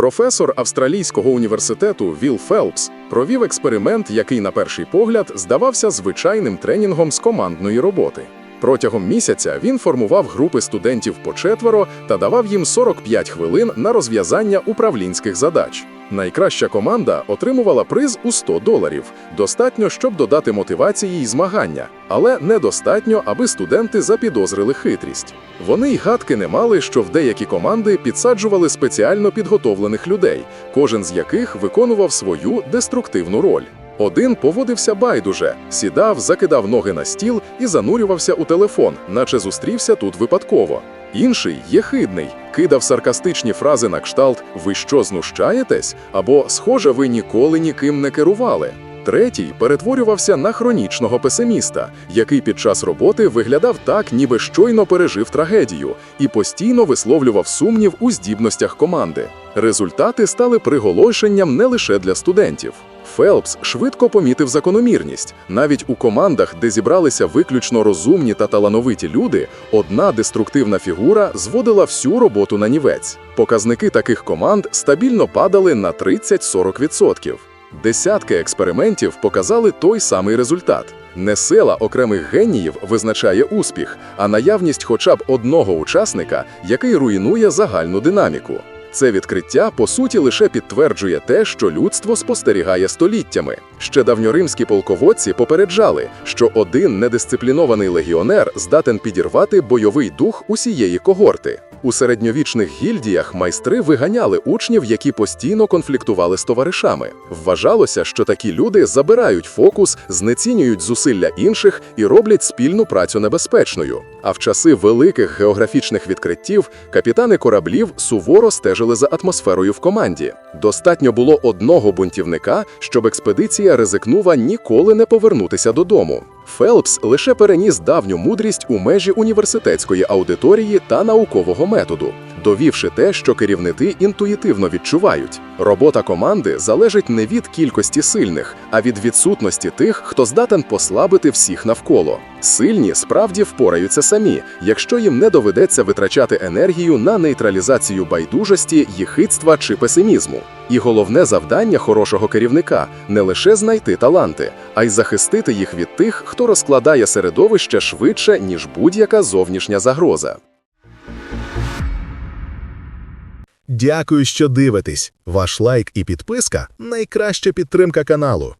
Професор австралійського університету Вілл Фелпс провів експеримент, який на перший погляд здавався звичайним тренінгом з командної роботи. Протягом місяця він формував групи студентів по четверо та давав їм 45 хвилин на розв'язання управлінських задач. Найкраща команда отримувала приз у 100 доларів. Достатньо, щоб додати мотивації й змагання, але недостатньо, аби студенти запідозрили хитрість. Вони й гадки не мали, що в деякі команди підсаджували спеціально підготовлених людей, кожен з яких виконував свою деструктивну роль. Один поводився байдуже, сідав, закидав ноги на стіл і занурювався у телефон, наче зустрівся тут випадково. Інший, єхидний, кидав саркастичні фрази на кшталт «Ви що, знущаєтесь?» або «Схоже, ви ніколи ніким не керували». Третій перетворювався на хронічного песиміста, який під час роботи виглядав так, ніби щойно пережив трагедію, і постійно висловлював сумнів у здібностях команди. Результати стали приголошенням не лише для студентів. Фелпс швидко помітив закономірність. Навіть у командах, де зібралися виключно розумні та талановиті люди, одна деструктивна фігура зводила всю роботу на нівець. Показники таких команд стабільно падали на 30-40%. Десятки експериментів показали той самий результат. Не сила окремих геніїв визначає успіх, а наявність хоча б одного учасника, який руйнує загальну динаміку. Це відкриття, по суті, лише підтверджує те, що людство спостерігає століттями. Ще давньоримські полководці попереджали, що один недисциплінований легіонер здатен підірвати бойовий дух усієї когорти. У середньовічних гільдіях майстри виганяли учнів, які постійно конфліктували з товаришами. Вважалося, що такі люди забирають фокус, знецінюють зусилля інших і роблять спільну працю небезпечною. А в часи великих географічних відкриттів капітани кораблів суворо стежили за атмосферою в команді. Достатньо було одного бунтівника, щоб експедиція ризикнула ніколи не повернутися додому. Фелпс лише переніс давню мудрість у межі університетської аудиторії та наукового методу, довівши те, що керівники інтуїтивно відчувають. Робота команди залежить не від кількості сильних, а від відсутності тих, хто здатен послабити всіх навколо. Сильні справді впораються самі, якщо їм не доведеться витрачати енергію на нейтралізацію байдужості, їхидства чи песимізму. І головне завдання хорошого керівника не лише знайти таланти, а й захистити їх від тих, хто розкладає середовище швидше, ніж будь-яка зовнішня загроза. Дякую, що дивитесь. Ваш лайк і підписка найкраща підтримка каналу.